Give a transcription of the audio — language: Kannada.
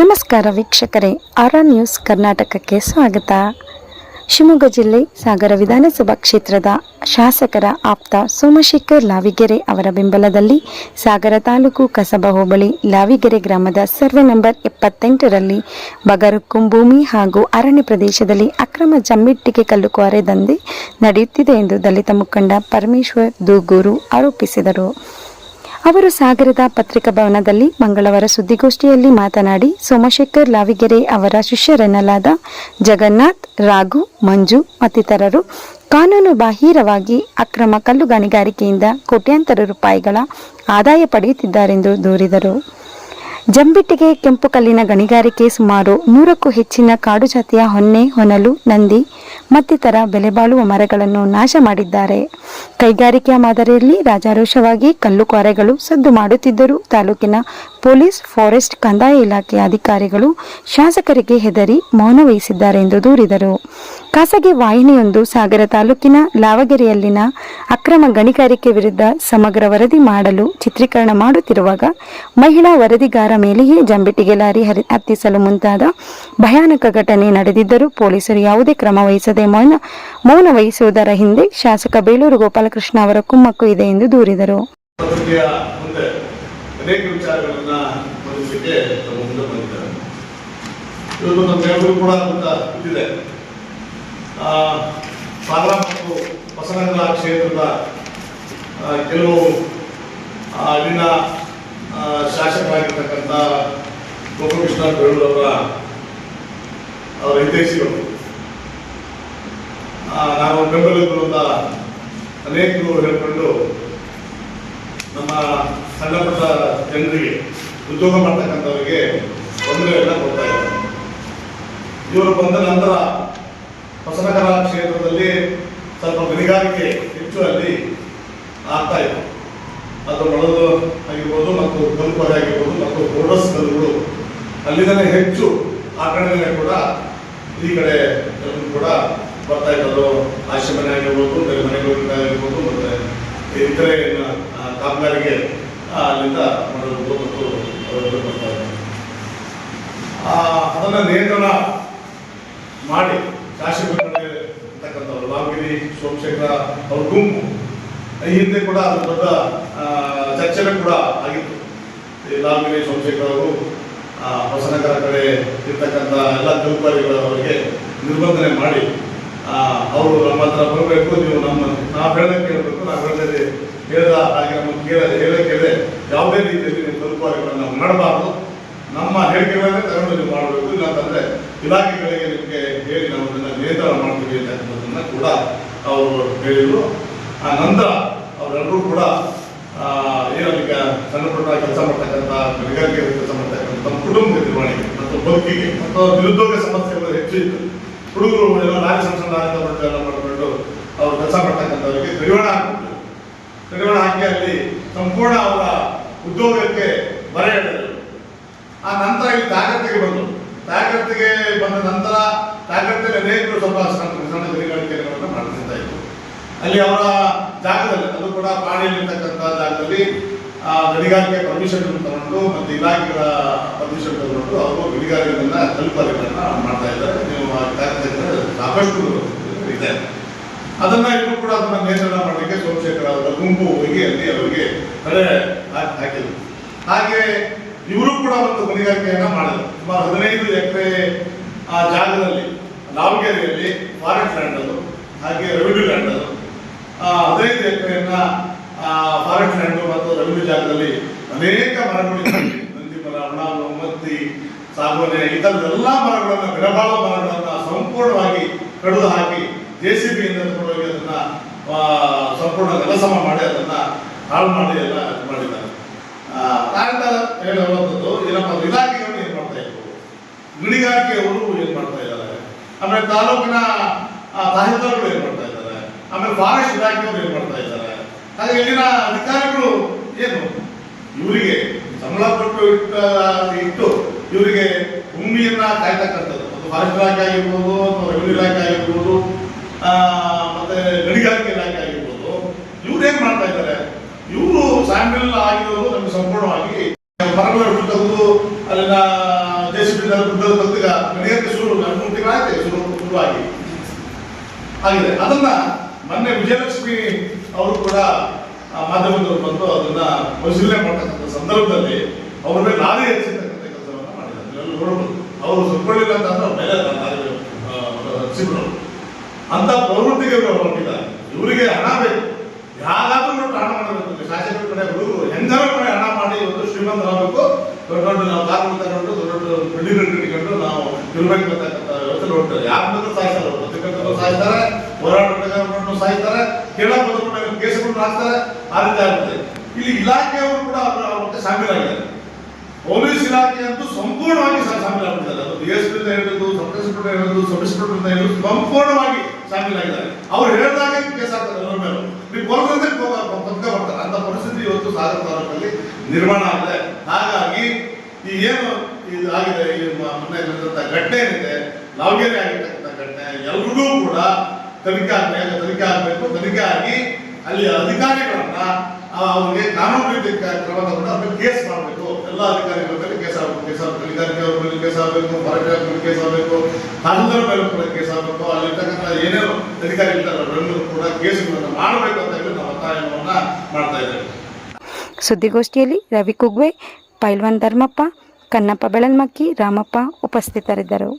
ನಮಸ್ಕಾರ ವೀಕ್ಷಕರೇ ಆರ್ ನ್ಯೂಸ್ ಕರ್ನಾಟಕಕ್ಕೆ ಸ್ವಾಗತ. ಶಿವಮೊಗ್ಗ ಜಿಲ್ಲೆ ಸಾಗರ ವಿಧಾನಸಭಾ ಕ್ಷೇತ್ರದ ಶಾಸಕರ ಆಪ್ತ ಸೋಮಶೇಖರ್ ಲಾವಿಗೆರೆ ಅವರ ಬೆಂಬಲದಲ್ಲಿ ಸಾಗರ ತಾಲೂಕು ಕಸಬಾ ಹೋಬಳಿ ಲಾವಿಗೆರೆ ಗ್ರಾಮದ ಸರ್ವೆ ನಂಬರ್ ಎಪ್ಪತ್ತೆಂಟರಲ್ಲಿ ಬಗರುಕ್ಕುಂ ಭೂಮಿ ಹಾಗೂ ಅರಣ್ಯ ಪ್ರದೇಶದಲ್ಲಿ ಅಕ್ರಮ ಜಮ್ಮಿಟ್ಟಿಗೆ ಕಲ್ಲು ದಂಧೆ ನಡೆಯುತ್ತಿದೆ ಎಂದು ದಲಿತ ಮುಖಂಡ ಪರಮೇಶ್ವರ್ ದೂಗೂರು ಆರೋಪಿಸಿದರು. ಅವರು ಸಾಗರದ ಪತ್ರಿಕಾ ಭವನದಲ್ಲಿ ಮಂಗಳವಾರ ಸುದ್ದಿಗೋಷ್ಠಿಯಲ್ಲಿ ಮಾತನಾಡಿ, ಸೋಮಶೇಖರ್ ಲಾವಿಗೆರೆ ಅವರ ಶಿಷ್ಯರೆನ್ನಲಾದ ಜಗನ್ನಾಥ್, ರಾಘು, ಮಂಜು ಮತ್ತಿತರರು ಕಾನೂನು ಬಾಹಿರವಾಗಿ ಅಕ್ರಮ ಕಲ್ಲು ಗಣಿಗಾರಿಕೆಯಿಂದ ಕೋಟ್ಯಾಂತರ ರೂಪಾಯಿಗಳ ಆದಾಯ ಪಡೆಯುತ್ತಿದ್ದಾರೆಂದು ದೂರಿದರು. ಜಂಬಿಟ್ಟಿಗೆ ಕೆಂಪು ಕಲ್ಲಿನ ಗಣಿಗಾರಿಕೆ ಸುಮಾರು ನೂರಕ್ಕೂ ಹೆಚ್ಚಿನ ಕಾಡು ಜಾತಿಯ ಹೊನ್ನೆ, ಹೊನಲು, ನಂದಿ ಮತ್ತಿತರ ಬೆಲೆಬಾಳುವ ಮರಗಳನ್ನು ನಾಶ ಮಾಡಿದ್ದಾರೆ. ಕೈಗಾರಿಕೆಯ ಮಾದರಿಯಲ್ಲಿ ರಾಜಾರೋಷವಾಗಿ ಕಲ್ಲು ಕ್ವಾರೆಗಳು ಸದ್ದು ಮಾಡುತ್ತಿದ್ದರೂ ತಾಲೂಕಿನ ಪೊಲೀಸ್, ಫಾರೆಸ್ಟ್, ಕಂದಾಯ ಇಲಾಖೆಯ ಅಧಿಕಾರಿಗಳು ಶಾಸಕರಿಗೆ ಹೆದರಿ ಮೌನ ವಹಿಸಿದ್ದಾರೆ ಎಂದು ದೂರಿದರು. ಖಾಸಗಿ ವಾಹಿನಿಯೊಂದು ಸಾಗರ ತಾಲೂಕಿನ ಲಾವಗೆರೆಯಲ್ಲಿನ ಅಕ್ರಮ ಗಣಿಗಾರಿಕೆ ವಿರುದ್ಧ ಸಮಗ್ರ ವರದಿ ಮಾಡಲು ಚಿತ್ರೀಕರಣ ಮಾಡುತ್ತಿರುವಾಗ ಮಹಿಳಾ ವರದಿಗಾರ ಮೇಲೆಯೇ ಜಂಬಿಟ್ಟಿಗೆ ಲಾರಿ ಹರಿ ಹತ್ತಿಸಲು ಮುಂತಾದ ಭಯಾನಕ ಘಟನೆ ನಡೆದಿದ್ದರೂ ಪೊಲೀಸರು ಯಾವುದೇ ಕ್ರಮ ವಹಿಸದೆ ಮೌನ ಮೌನ ವಹಿಸುವುದರ ಹಿಂದೆ ಶಾಸಕ ಬೇಲೂರು ಗೋಪಾಲಕೃಷ್ಣ ಅವರ ಕುಮ್ಮಕ್ಕು ಇದೆ ಎಂದು ದೂರಿದರು. ಇವತ್ತು ನಮ್ಮ ಕೂಡ ಅಂತ ಆ, ಸಾಗರ ಮತ್ತು ಹೊಸನಗರ ಕ್ಷೇತ್ರದ ಕೆಲವು ಅಲ್ಲಿನ ಶಾಸಕರಾಗಿರ್ತಕ್ಕಂಥ ಗೋಪಕೃಷ್ಣ ಬೇಳೂರವರ ಅವರ ಹಿತೈಷಿಗಳು. ನಾವು ಬೆಂಬಲಿಗರು ಅಂತ ಅನೇಕರು ಹೇಳಿಕೊಂಡು ನಮ್ಮ ಸಣ್ಣ ಪುಟ್ಟ ಜನರಿಗೆ ಉದ್ಯೋಗ ಮಾಡ್ತಕ್ಕಂಥವರಿಗೆ ತೊಂದರೆಯನ್ನು ಕೊಡ್ತಾ ಇದ್ದಾರೆ. ಇವರು ಬಂದ ನಂತರ ಹೊಸನಗರ ಕ್ಷೇತ್ರದಲ್ಲಿ ಸ್ವಲ್ಪ ಗಣಿಗಾರಿಕೆ ಹೆಚ್ಚು ಅಲ್ಲಿ ಆಗ್ತಾ ಇತ್ತು ಅದು ಮೊಳಲು ಆಗಿರ್ಬೋದು ಮತ್ತು ಕಲ್ಪರೆ ಆಗಿರ್ಬೋದು ಮತ್ತು ಬೋರ್ಡಸ್ ಕಲ್ಲುಗಳು ಅಲ್ಲಿಂದಲೇ ಹೆಚ್ಚು ಆ ಕಡೆಯಲ್ಲೇ ಕೂಡ ಈ ಕಡೆ ಕೂಡ ಬರ್ತಾ ಇರೋದು. ಆಶ್ರಮನೆ ಆಗಿರ್ಬೋದು, ಬೇರೆ ಮನೆಗಳಿಗಾಗಿರ್ಬೋದು ಮತ್ತೆ ಇತರೆ ಕಾಮಗಾರಿಗೆ ಅಲ್ಲಿಂದ ಮಾಡಿರ್ಬೋದು ಮತ್ತು ಬರ್ತಾ ಅದನ್ನು ಅದನ್ನ ನಿಯಂತ್ರಣ ಮಾಡಿ ಶಾಸಕರ ಕಡೆ ಇರ್ತಕ್ಕಂಥವ್ರು ಲಾಲ್ಗಿರಿ ಸೋಮಶೇಖರ ಅವ್ರ ಗುಂಪು. ಈ ಹಿಂದೆ ಕೂಡ ಅದು ದೊಡ್ಡ ಚರ್ಚೆನೆ ಕೂಡ ಆಗಿತ್ತು. ಲಾಲ್ಗಿರಿ ಸೋಮಶೇಖರ್ ಅವರು ಹೊಸನಗರ ಕಡೆ ಇರ್ತಕ್ಕಂಥ ಎಲ್ಲ ಅವರಿಗೆ ನಿರ್ಬಂಧನೆ ಮಾಡಿ ಅವರು ನಮ್ಮ ಹತ್ರ ಬರಬೇಕು, ನೀವು ನಮ್ಮ, ನಾವು ಹೇಳೋಕೆ ಕೇಳಬೇಕು, ನಾವು ಹೇಳದೆ ಹೇಳಿದ ಹಾಗೆ ನಮ್ಮ ಕೇಳ ಹೇಳೋ ಕೇಳದೆ ಯಾವುದೇ ರೀತಿಯಲ್ಲಿ ನೀವು ನಾವು ಮಾಡಬಾರ್ದು. ನಮ್ಮ ಹೇಳಿಕೆಗಳನ್ನೇ ತಗೊಂಡು ನೀವು ಮಾಡಬೇಕು, ಇಲ್ಲಾಂತಂದರೆ ಇಲಾಖೆಗಳಿಗೆ ನಿಮಗೆ ಹೇಳಿ ನಾವು ಅದನ್ನು ನಿಯಂತ್ರಣ ಮಾಡ್ತೀವಿ ಅಂತಕ್ಕಂಥದ್ದನ್ನು ಕೂಡ ಅವರು ಹೇಳಿದರು. ಆ ನಂತರ ಅವರೆಲ್ಲರೂ ಕೂಡ ಈಗ ಸಣ್ಣ ಪುಟ್ಟ ಕೆಲಸ ಮಾಡ್ತಕ್ಕಂಥ ಕೈಗಾರಿಕೆ ಕೆಲಸ ಮಾಡ್ತಕ್ಕಂಥ ತಮ್ಮ ಕುಟುಂಬ ನಿರ್ವಹಣೆಗೆ ಮತ್ತು ಬದುಕಿಗೆ ಮತ್ತು ನಿರುದ್ಯೋಗ ಸಮಸ್ಯೆಗಳು ಹೆಚ್ಚು ಇತ್ತು. ಹುಡುಗರು, ಎಲ್ಲ ನಾಲ್ಕು ಸಣ್ಣ ಆಯುಧ ಮಾಡಿಕೊಂಡು ಅವ್ರು ಕೆಲಸ ಮಾಡ್ತಕ್ಕಂಥವ್ರಿಗೆ ಕಡಿವಾಣ ಹಾಕಿದ್ರು ಕಡಿವಾಣ ಹಾಕಿ ಅಲ್ಲಿ ಸಂಪೂರ್ಣ ಅವರ ಉದ್ಯೋಗಕ್ಕೆ ಬರೆ ಆ ನಂತರ ಇಲ್ಲಿ ತಾಕತ್ತಿಗೆ ಬಂದರು. ತಾಕತ್ತಿಗೆ ಬಂದ ನಂತರ ತಾಕತ್ತಲ್ಲಿ ಅನೇಕರು ಸ್ವಲ್ಪ ಗಣಿಗಾರಿಕೆಗಳನ್ನು ಮಾಡ್ತಿರ್ತಾ ಇದ್ರು. ಅಲ್ಲಿ ಅವರ ಜಾಗದಲ್ಲಿ, ಅದು ಕೂಡ ಪಾಡಿಯಲ್ಲಿರ್ತಕ್ಕಂಥ ಜಾಗದಲ್ಲಿ ಗಣಿಗಾರಿಕೆ ಪರ್ಮಿಷನ್ ತಗೊಂಡು ಮತ್ತು ಇಲಾಖೆಗಳ ಪರ್ಮಿಷನ್ ತಗೊಂಡು ಅವರು ಗಣಿಗಾರಿಕೆಗಳನ್ನ ಕಲ್ಪನೆಗಳನ್ನ ಮಾಡ್ತಾ ಇದ್ದಾರೆ. ನೀವು ಸಾಕಷ್ಟು ಇದೆ. ಅದನ್ನ ಇವರು ಕೂಡ ಅದನ್ನ ನಿಯಂತ್ರಣ ಮಾಡಲಿಕ್ಕೆ ಸೋಮಶೇಖರ ಅವರ ಗುಂಪು ಹೋಗಿ ಅಲ್ಲಿ ಅವರಿಗೆ ತಡೆ ಹಾಕಿ ಹಾಕಿದ್ರು. ಹಾಗೆ ಇವರು ಕೂಡ ಒಂದು ಗಣಿಗಾರಿಕೆಯನ್ನ ಮಾಡಿದ್ರು. ಸುಮಾರು ಹದಿನೈದು ಎಕರೆ ಆ ಜಾಗದಲ್ಲಿ ಲಾವಗೇರಿಯಲ್ಲಿ ಫಾರೆಸ್ಟ್ ಲ್ಯಾಂಡ್ ಅದು, ಹಾಗೆ ರೆವಿನ್ಯೂ ಲ್ಯಾಂಡ್ ಅದು ಹದಿನೈದು ಎಕರೆಯನ್ನ ಫಾರೆಸ್ಟ್ ಲ್ಯಾಂಡ್ ಮತ್ತು ರೆವಿನ್ಯೂ ಜಾಗದಲ್ಲಿ ಅನೇಕ ಮರಗಳು. ನಂದಿ ಮರ ಹಣ ಮತ್ತಿ, ಸಾಗುವನೆ ಈ ಮರಗಳನ್ನು ಎಲ್ಲ ಮರಗಳನ್ನು ಸಂಪೂರ್ಣವಾಗಿ ಕಡಿದು ಹಾಕಿ ಜೆ ಸಿ ಬಿಯಿಂದ ತಗೊಂಡೋಗಿ ಅದನ್ನ ಸಂಪೂರ್ಣ ಕೆಲಸಮ ಮಾಡಿ ಅದನ್ನ ಹಾಳು ಮಾಡಿ ಎಲ್ಲ ಮಾಡಿದ್ದಾರೆ ಏನಪ್ಪ ಅಂದ್ರೆ ಇಲಾಖೆಗಳು ಏನ್ ಮಾಡ್ತಾ ಇದ್ರು ಗಣಿಗಾರಿಕೆಯವರು ಏನ್ ಮಾಡ್ತಾ ಇದ್ದಾರೆ? ಆಮೇಲೆ ತಾಲೂಕಿನ ತಹಸೀಲ್ದಾರ್ಗಳು ಏನ್ ಮಾಡ್ತಾ ಇದ್ದಾರೆ? ಆಮೇಲೆ ಫಾರೆಸ್ಟ್ ಇಲಾಖೆಯವರು ಏನ್ ಮಾಡ್ತಾ ಇದ್ದಾರೆ? ಹಾಗೆ ಇಲ್ಲಿನ ಅಧಿಕಾರಿಗಳು ಏನು? ಇವರಿಗೆ ಸಂಬಳ ಕೊಟ್ಟು ಇಟ್ಟ, ಇಟ್ಟು ಇವರಿಗೆ ಭೂಮಿಯನ್ನ ಕಾಯ್ತಕ್ಕಂಥದ್ದು. ಮತ್ತು ಫಾರೆಸ್ಟ್ ಇಲಾಖೆ ಆಗಿರ್ಬೋದು, ಅಥವಾ ರೆವಿನ್ಯೂ ಇಲಾಖೆ ಆಗಿರ್ಬೋದು ಮತ್ತೆ ಗಣಿಗಾರಿಕೆ ಇಲಾಖೆ ಆಗಿರ್ಬೋದು, ಇವ್ರು ಏನ್ ಮಾಡ್ತಾ ಇದ್ದಾರೆ? ಇವರು ಸ್ಯಾಂಡಲ್ ಆಗಿರೋದು ನಮ್ಗೆ ಸಂಪೂರ್ಣವಾಗಿ ಮರಗಳು ತೆಗೆದು ಅಲ್ಲಿನ ಬಿ ವೃದ್ಧರ ತಂತಿಗ ಮನೆಯಕ್ಕೆ ಶುರು ಮೂರು ತಿಂಗಳಾಯ್ತು ಶುರು, ಶುರುವಾಗಿ. ಆಗಿದೆ ಅದನ್ನ ಮೊನ್ನೆ ವಿಜಯಲಕ್ಷ್ಮಿ ಅವರು ಕೂಡ ಮಾಧ್ಯಮದವರು ಬಂದು ಅದನ್ನ ಪರಿಶೀಲನೆ ಮಾಡ್ತಕ್ಕಂಥ ಸಂದರ್ಭದಲ್ಲಿ ಅವ್ರ ಮೇಲೆ ನಾವೇ ಹೆಚ್ಚಿರ್ತಕ್ಕಂಥ ಕೆಲಸವನ್ನು ಮಾಡಿದ್ದಾರೆ. ನೀವೆಲ್ಲ ಅವರು ಸುಟ್ಕೊಳ್ಳಿಲ್ಲ ಅಂತಂದ್ರೆ ಮೇಲೆ ಸಿಬ್ಬರು ಅಂತ ಪ್ರವೃತ್ತಿಗೆ ಇವರು ಹೊರಟಿದ್ದಾರೆ. ಇವರಿಗೆ ಹಣ ಬೇಕು. ಯಾರಾದ್ರೂ ಹಣ ಮಾಡಬೇಕು. ಶಾಸಕರ ಕಡೆ ಹುಡುಗರು ಹೆಂಗಾರ ಕಡೆ ಹಣ ಮಾಡಿ ಒಂದು ಶ್ರೀಮಂತರಾಗಬೇಕು. ದೊಡ್ಡ ನಾವು ಕಾರು ತಗೊಂಡು ದೊಡ್ಡ ದೊಡ್ಡ ಬಿಲ್ಡಿಂಗ್ ಇಟ್ಕೊಂಡು ನಾವು ಇರ್ಬೇಕು ಅಂತಕ್ಕಂಥ ವ್ಯವಸ್ಥೆ ನೋಡ್ತಾರೆ ಯಾರು ಬಂದ್ರು ಸಾಯ್ತಾರೆ. ಪತ್ರಕರ್ತರು ಸಾಯ್ತಾರೆ ಹೋರಾಟಗಾರರನ್ನು ಸಾಯ್ತಾರೆ ಕೇಳಕ್ ಬಂದ್ರು ಕೇಸುಗಳನ್ನು ಹಾಕ್ತಾರೆ, ಆ ರೀತಿ ಆಗುತ್ತೆ. ಇಲ್ಲಿ ಇಲಾಖೆಯವರು ಕೂಡ ಅವರ ಅವಕ್ಕೆ ಶಾಮೀಲಾಗಿದ್ದಾರೆ ಪೊಲೀಸ್ ಇಲಾಖೆ ಅಂತೂ ಸಂಪೂರ್ಣವಾಗಿ ಶಾಮೀಲಾಗಿದ್ದಾರೆ ಅದು ಡಿ ಎಸ್ ಪಿಂದ ಇರೋದು ಸಬ್ ಇನ್ಸ್ಪೆಕ್ಟರ್ ಹಿಡಿದು ಸಬ್ ಇನ್ಸ್ಪೆಕ್ಟರ್ ಹಿಡಿದು ಸಂಪೂರ್ಣವಾಗಿ ಶಾಮೀಲಾಗಿದ್ದಾರೆ ಅವ್ರು ಹೇಳಿದಾಗ ಕೇಸ್ ಹಾಕ್ತಾರೆ ಅವರ ಮೇಲೆ. ನೀವು ಕೊಲ್ಕೊಂಡ್ರೆ ಪಕ್ಕ ಬರ್ತಾರೆ. ಅಂತ ಪರಿಸ್ಥಿತಿ ಇವತ್ತು ಸಾಗರ ತಾಲೂಕಲ್ಲಿ ನಿರ್ಮಾಣ ಆಗಿದೆ. ಏನು ಇದು ಆಗಿದೆ ಈ ಮೊನ್ನೆ ನಡೆದಂತ ಘಟನೆ ಏನಿದೆ ಲಾವಗೇರಿ ಆಗಿರ್ತಕ್ಕಂಥ ಘಟನೆ, ಎಲ್ರಿಗೂ ಕೂಡ ತನಿಖೆ ಆಗಬೇಕು ತನಿಖೆ ಆಗಬೇಕು, ತನಿಖೆ ಆಗಿ ಅಲ್ಲಿ ಅಧಿಕಾರಿಗಳನ್ನ ಅವ್ರಿಗೆ ಕಾನೂನು ರೀತಿ ಕ್ರಮ ತಗೊಂಡು ಅದನ್ನ ಕೇಸ್ ಮಾಡಬೇಕು. ಎಲ್ಲ ಅಧಿಕಾರಿಗಳ ಮೇಲೆ ಕೇಸ್ ಆಗಬೇಕು ಕೇಸ್ ಆಗಬೇಕು ಮೇಲೆ ಕೇಸ್ ಆಗಬೇಕು ಪರಟ ಮೇಲೆ ಕೇಸ್ ಆಗಬೇಕು ಕಾನೂನರ ಮೇಲೆ ಕೂಡ ಕೇಸ್ ಆಗಬೇಕು. ಅಲ್ಲಿರ್ತಕ್ಕಂಥ ಏನೇನು ಅಧಿಕಾರಿಗಳಿದ್ದಾರೆ ಅವರೆಲ್ಲರೂ ಕೂಡ ಕೇಸುಗಳನ್ನು ಮಾಡಬೇಕು ಅಂತ ಹೇಳಿ ನಾವು ಒತ್ತಾಯವನ್ನು ಮಾಡ್ತಾ ಇದ್ದೇವೆ. ಸುದ್ದಿಗೋಷ್ಠಿಯಲ್ಲಿ ರವಿ ಕುಗ್ವೆ, ಪೈಲ್ವಾನ್ ಧರ್ಮಪ್ಪ ಕನ್ನಪ್ಪ ಬೆಳಲ್ಮಕ್ಕಿ ರಾಮಪ್ಪ ಉಪಸ್ಥಿತರಿದ್ದರು.